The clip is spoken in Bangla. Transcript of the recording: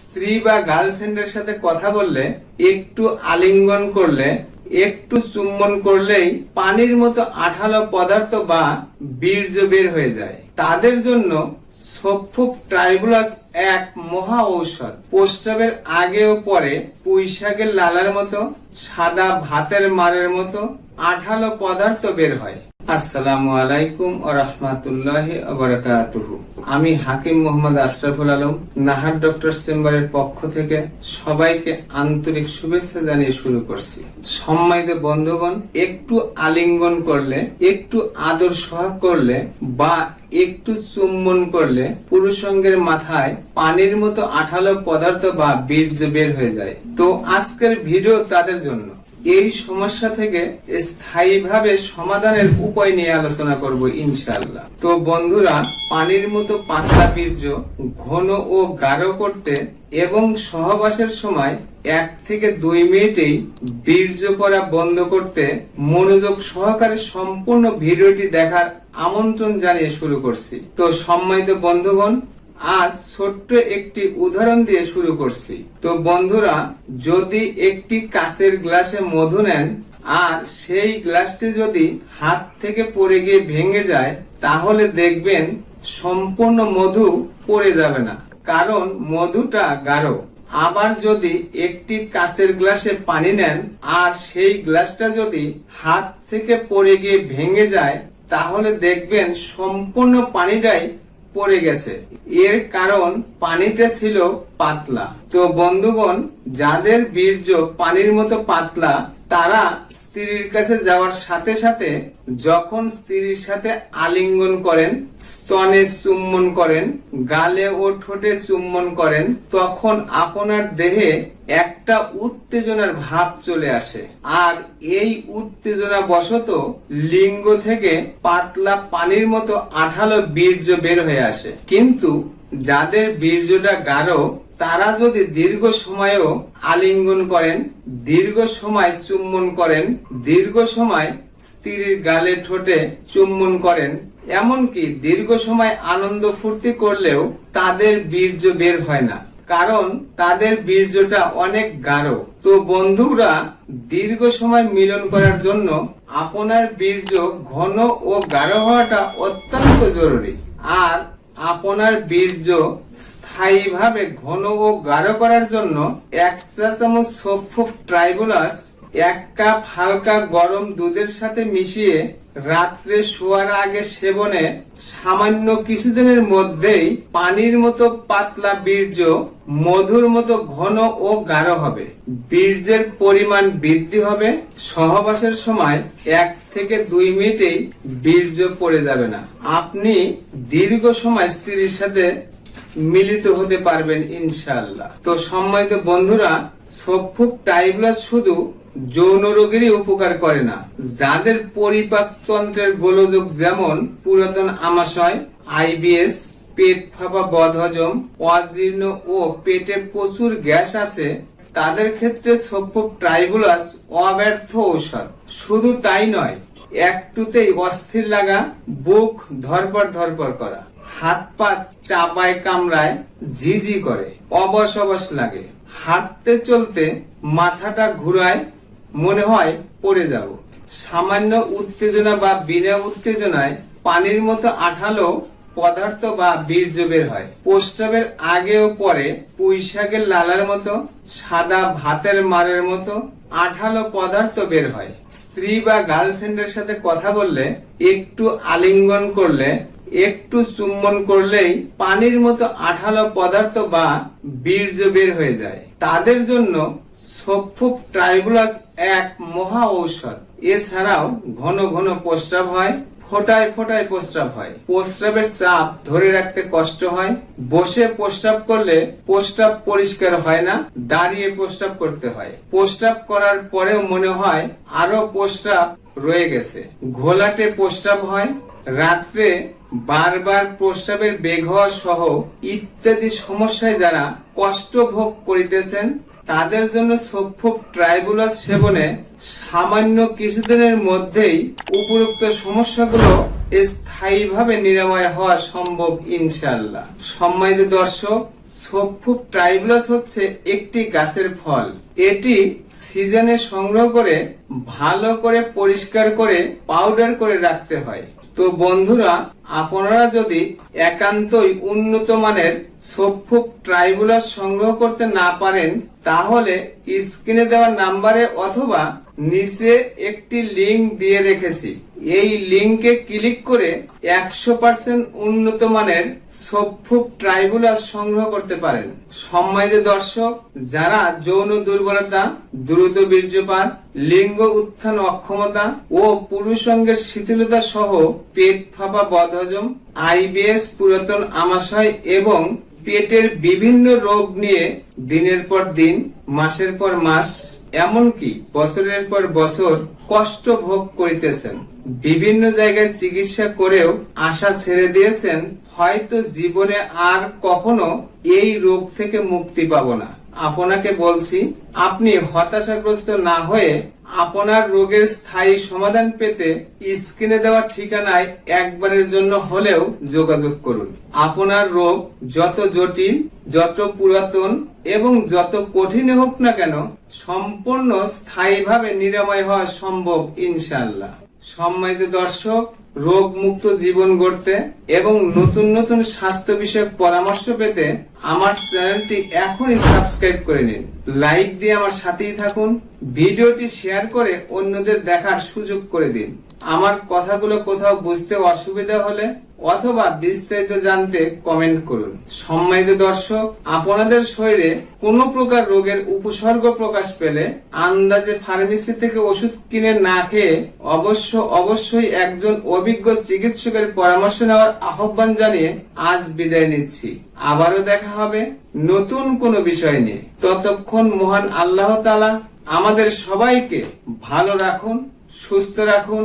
স্ত্রী বা গার্লফ্রেন্ডের সাথে কথা বললে, একটু আলিঙ্গন করলে, একটু চুম্বন করলেই পানির মতো আঠালো পদার্থ বা বীর্য বের হয়ে যায়। তাদের জন্য সফুক ট্রাইবুলাস এক মহা ঔষধ। প্রস্রাবের আগে ও পরে পুঁইশাকের লালার মতো, সাদা ভাতের মারের মতো আঠালো পদার্থ বের হয়। আসসালামু আলাইকুম ও রহমাতুল্লাহ আমি হাকিম মোহাম্মদ আশরাফুল আলম, নাহার ডক্টর চেম্বারের পক্ষ থেকে সবাইকে আন্তরিক শুভেচ্ছা জানিয়ে শুরু করছি। সম্মানিত বন্ধুগণ, একটু আলিঙ্গন করলে, একটু আদর সোহাগ করলে, বা একটু চুম্বন করলে পুরুষঙ্গের মাথায় পানির মতো আঠালো পদার্থ বা বীর্য বের হয়ে যায়। তো আজকের ভিডিও তাদের জন্য। এই সমস্যা থেকে স্থায়ীভাবে সমাধানের উপায় নিয়ে আলোচনা করব ইনশাল্লাহ তো বন্ধুরা, পানির মতো পাতলা বীর্য ঘন ও গাঢ় করতে এবং সহবাসের সময় এক থেকে দুই মিনিটেই বীর্য পড়া বন্ধ করতে মনোযোগ সহকারে সম্পূর্ণ ভিডিওটি দেখার আমন্ত্রণ জানিয়ে শুরু করছি। তো সম্মানিত বন্ধুগণ আজ ছোট্ট একটি উদাহরণ দিয়ে শুরু করছি। তো বন্ধুরা, যদি একটি কাচের গ্লাসে মধু নেন, আর সেই গ্লাসটি যদি হাত থেকে পড়ে গিয়ে ভেঙে যায়, তাহলে দেখবেন সম্পূর্ণ মধু পড়ে যাবে না, কারণ মধুটা গাঢ়। আবার যদি একটি কাচের গ্লাসে পানি নেন, আর সেই গ্লাসটা যদি হাত থেকে পড়ে গিয়ে ভেঙে যায়, তাহলে দেখবেন সম্পূর্ণ পানিটাই পড়ে গেছে। এর কারণ পানিটা ছিল পাতলা। তো বন্ধুগণ, যাদের বীর্য পানির মতো পাতলা, তারা স্ত্রীর কাছে যাওয়ার সাথে সাথে যখন স্ত্রীর সাথে আলিঙ্গন করেন, স্তনে চুম্বন করেন, গালে ও ঠোঁটে চুম্বন করেন, তখন আপনার দেহে একটা উত্তেজনার ভাব চলে আসে। আর এই উত্তেজনা বশত লিঙ্গ থেকে পাতলা পানির মতো আঠালো বীর্য বের হয়ে আসে। কিন্তু যাদের বীর্যটা গাঢ় তারা যদি দীর্ঘ সময়ও আলিঙ্গন করেন, দীর্ঘ সময় চুম্বন করেন, দীর্ঘ সময় স্ত্রীর গালে ঠোঁটে চুম্বন করেন, এমনকি দীর্ঘ সময় আনন্দ ফুর্তি করলেও তাদের বীর্য বের হয় না, কারণ তাদের বীর্যটা অনেক গাঢ়। তো বন্ধুরা, দীর্ঘ সময় মিলন করার জন্য আপনার বীর্য ঘন ও গাঢ় হওয়াটা অত্যন্ত জরুরি। আর আপনার বীর্য স্থায়ীভাবে ঘন ও গাঢ় করার জন্য এক চা চামচ সফুফ ট্রাইবুলাস এক কাপ হালকা গরম দুধের সাথে মিশিয়ে রাত্রে শোয়ার আগে সেবনে সামান্য কিছুদিনের মধ্যেই পানির মতো পাতলা বীর্য, মধুর মতো ঘন ও গাঢ় হবে। বীর্যের পরিমাণ বৃদ্ধি হবে। সহবাসের সময় এক থেকে দুই মিনিটেই বীর্য পড়ে যাবে না। আপনি দীর্ঘ সময় স্ত্রীর সাথে মিলিত হতে পারবেন ইনশাল্লাহ তো সম্মানিত বন্ধুরা সফুক টাইবলাস শুধু যৌন রোগেরই উপকার করে না। যাদের পরিপাকতন্ত্রের গোলযোগ যেমন পুরাতন আমাশয় আইবিএস পেট ফাঁপা বদহজম, অজীর্ণ ও পেটে প্রচুর গ্যাস আছে, তাদের ক্ষেত্রে সফুক ট্রাইবুলাস অব্যর্থ ঔষধ। শুধু তাই নয়, একটুতেই অস্থির লাগা, বুক ধরপড় ধরপর করা, হাত পা চাপায় কামড়ায় ঝিঝি করে, অবশ অবশ লাগে। হাঁটতে চলতে মাথাটা ঘুরায় মনে হয় পড়ে যাব। সামান্য উত্তেজনা বা বিনা উত্তেজনায় পানির মতো আঠালো পদার্থ বা বীর্য বের হয়। প্রস্রাবের আগে ও পরে পুঁইশাকের লালার মতো, সাদা ভাতের মারের মতো আঠালো পদার্থ বের হয়। স্ত্রী বা গার্লফ্রেন্ডের সাথে কথা বললে একটু আলিঙ্গন করলে একটু চুম্বন করলেই পানির মতো আঠালো পদার্থ বা বীর্য বের হয়ে যায়। তাদের জন্য সফুক ট্রাইবুলাস এক মহা ঔষধ। এছাড়াও ঘন ঘন প্রস্রাব হয়, ফোটায় ফোটায় প্রস্রাব হয়। প্রস্রাবের চাপ ধরে রাখতে কষ্ট হয়, বসে প্রস্রাব করলে প্রস্রাব পরিষ্কার হয় না, দাঁড়িয়ে প্রস্রাব করতে হয়। প্রস্রাব করার পরেও মনে হয় আরও প্রস্রাব রয়ে গেছে। ঘোলাটে প্রস্রাব হয় রাত্রে বারবার প্রস্রাবের বেগ হওয়া সহ ইত্যাদি সমস্যায় যারা কষ্ট ভোগ করিতেছেন, তাদের জন্য সফুক ট্রাইবুলাস সেবনে সামান্য কিছুদিনের মধ্যেই উপরোক্ত সমস্যাগুলো স্থায়ীভাবে নিরাময় হওয়া সম্ভব ইনশাল্লাহ সম্মানিত দর্শক সোফুপ ট্রাইবুলাস হচ্ছে একটি গাছের ফল। এটি সিজনে সংগ্রহ করে ভালো করে পরিষ্কার করে পাউডার করে রাখতে হয়। তো বন্ধুরা আপনারা যদি একান্তই উন্নত মানের সোফুপ ট্রাইবুলাস সংগ্রহ করতে না পারেন, তাহলে স্ক্রিনে দেওয়া নাম্বারে অথবা নিচে একটি লিংক দিয়ে রেখেছি। এই লিংকে ক্লিক করে একশো পার্সেন্ট উন্নত মানের সোফুপ ট্রাইবুলাস সংগ্রহ করতে পারেন। সম্মানিত দর্শক, যারা যৌন দুর্বলতা, দ্রুত বীর্যপাত, লিঙ্গ উত্থান অক্ষমতা ও পুরুষ পুরুষঙ্গের শিথিলতা সহ পেট ফাঁপা বদহজম আইবিএস, পুরাতন আমাশয় এবং পেটের বিভিন্ন রোগ নিয়ে দিনের পর দিন, মাসের পর মাস, এমনকি বছরের পর বছর কষ্ট ভোগ করিতেছেন। বিভিন্ন জায়গায় চিকিৎসা করেও আশা ছেড়ে দিয়েছেন, হয়তো জীবনে আর কখনো এই রোগ থেকে মুক্তি পাব না। আপনাকে বলছি, আপনি হতাশাগ্রস্ত না হয়ে আপনার রোগের স্থায়ী সমাধান পেতে স্ক্রিনে দেওয়া ঠিকানায় একবারের জন্য হলেও যোগাযোগ করুন। আপনার রোগ যত জটিল, যত পুরাতন এবং যত কঠিন হোক না কেন, সম্পূর্ণ স্থায়ীভাবে নিরাময় হওয়া সম্ভব ইনশাল্লাহ সম্মানিত দর্শক রোগ মুক্ত জীবন গড়তে এবং নতুন নতুন স্বাস্থ্য বিষয়ক পরামর্শ পেতে আমার চ্যানেলটি এখনই সাবস্ক্রাইব করে নিন। লাইক দিয়ে আমার সাথেই থাকুন, ভিডিওটি শেয়ার করে অন্যদের দেখার সুযোগ করে দিন। আমার কথাগুলো কোথাও বুঝতে অসুবিধা হলে অথবা বিস্তারিত জানতে কমেন্ট করুন। সম্মানিত দর্শক, আপনাদের শরীরে কোনো প্রকার রোগের উপসর্গ প্রকাশ পেলে আন্দাজে ফার্মেসি থেকে ওষুধ কিনে না খেয়ে অবশ্য অবশ্যই একজন অভিজ্ঞ চিকিৎসকের পরামর্শ নেওয়ার আহ্বান জানিয়ে আজ বিদায় নিচ্ছি। আবারও দেখা হবে নতুন কোনো বিষয় নিয়ে। ততক্ষণ মহান আল্লাহ তালা আমাদের সবাইকে ভালো রাখুন, সুস্থ রাখুন